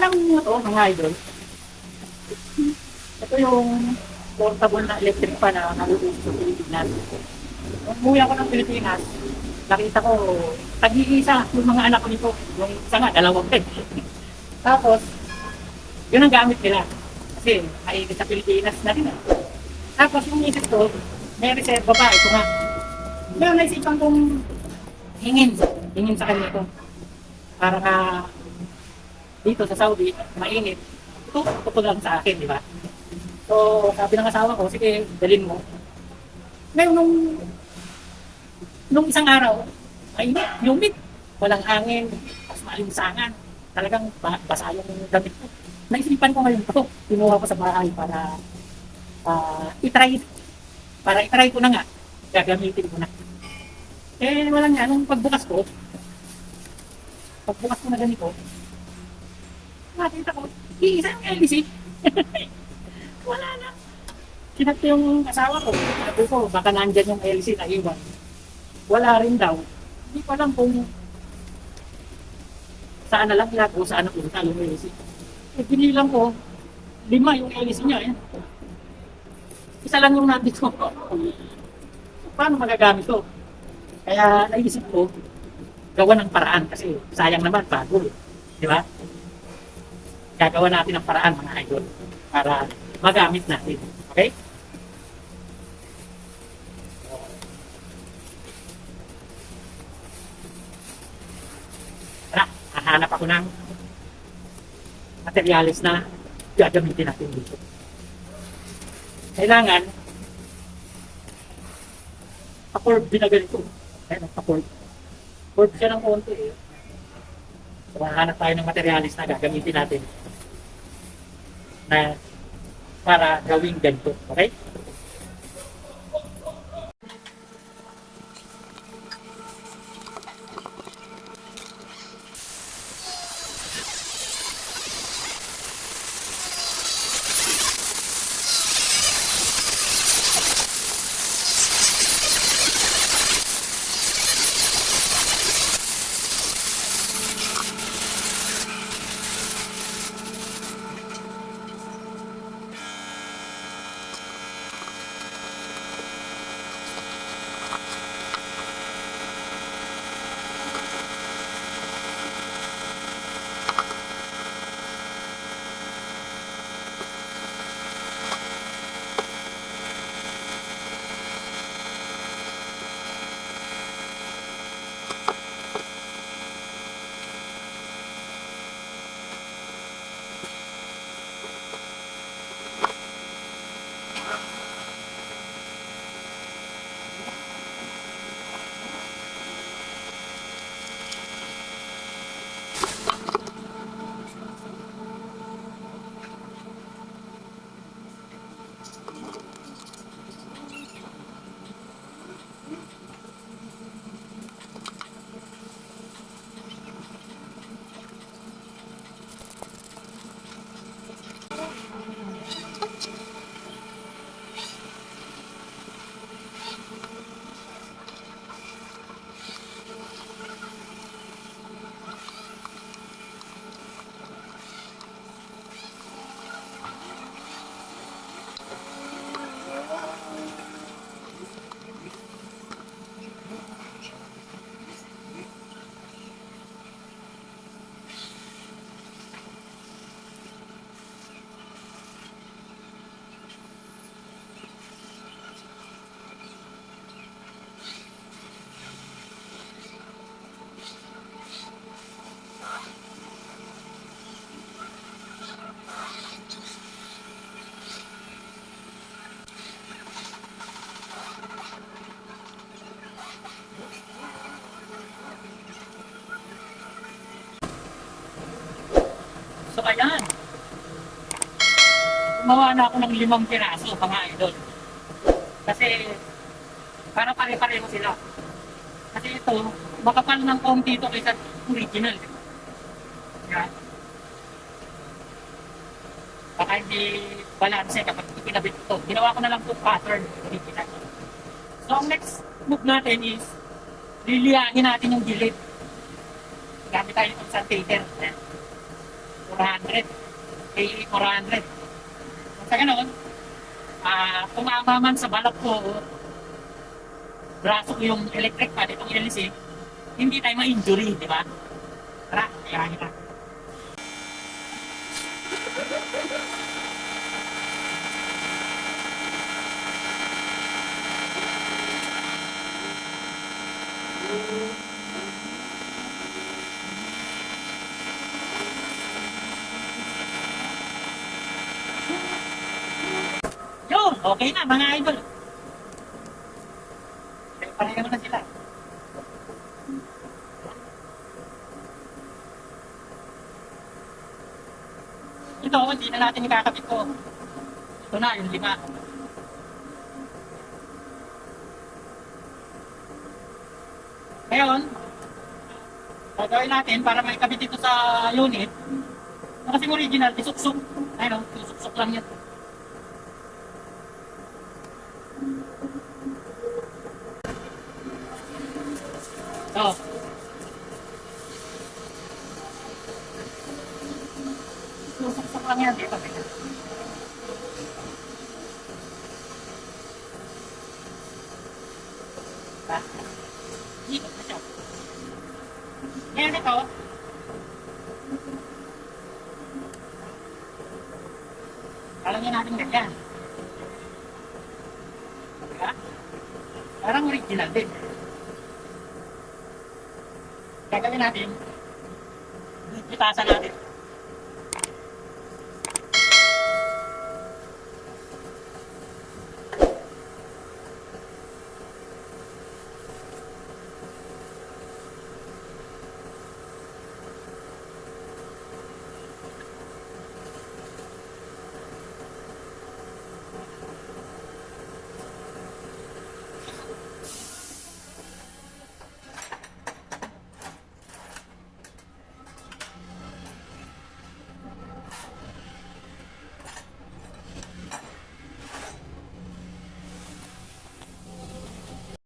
Alam mo to, mga idol. Ito yung portable na electric fan na naluuso sa Pilipinas. Nung umuwi ako ng Pilipinas, nakita ko, tag-iisa yung mga anak ko nito. Yung isa nga, dalawang peg. Tapos, yun ang gamit nila. Kasi, ay sa Pilipinas na rin. Tapos, yung isip ko, may reserva pa, ito nga. Ngayon, naisipan kong hingin. Hingin sa kanya ito. Para nga, dito sa Saudi, mainit. Ito, ito lang sa akin, di ba? So, sabi ng asawa ko, sige, dalhin mo. Ngayon, nung, nung isang araw, mainit, humid, walang hangin, tapos malinsangan. Talagang ba- basa yung damit ko. Naisipan ko ngayon to, kinuha ko sa bahay para ah, itry, para itry ko na nga, gagamitin ko na. Eh, wala nga, nung pagbukas ko, pagbukas ko na ganito, nakita ko, iisa yung LBC. wala na. Kinat yung asawa ko. Sabi ko, baka nandyan yung LC na iwan. Wala rin daw. Hindi ko alam kung saan na lang ilako, saan na punta yung LC. Eh, binilang ko, lima yung LC niya. Eh. Isa lang yung nandito. Paano magagamit to? Kaya naisip ko, gawa ng paraan kasi sayang naman bago. eh. Di ba? Gagawa natin ng paraan mga idol para magamit natin. Okay? Tara, hahanap ako ng materialis na gagamitin natin dito. Kailangan pa-curve din na ganito. Ayan, pa-curve. Curve siya ng konti eh. So, hahanap tayo ng materialis na gagamitin natin na para gawing ganito. Okay? Gumawa na ako ng limang piraso, mga idol. Kasi para pare-pareho sila. Kasi ito, makapal ng konti ito kaysa original. Yan. Baka hindi balance kapag ikinabit ito. Ginawa ko na lang itong pattern. Original. So ang next move natin is liliyahin natin yung gilid. Gamit tayo ng sandpaper. Ayan. So, 400. KE 400. Sa ganon, ah, tumama man sa balak ko, braso ko yung electric pad, itong LC, hindi tayo ma-injury, di ba? Tara, kaya kita. Yun, okay na mga idol. Pareho na sila. Ito, hindi na natin ikakabit ko. Ito na, yung lima. Ngayon, gagawin natin para may kabit ito sa unit. Kasi original, isuksok. Ayun, oh, isuksok lang yan. Oh. Yan dito. Ha? Ikot na siya. Ngayon ito. Lalagyan natin ganyan. Diba? Parang original din. Gagawin natin. Itasan natin.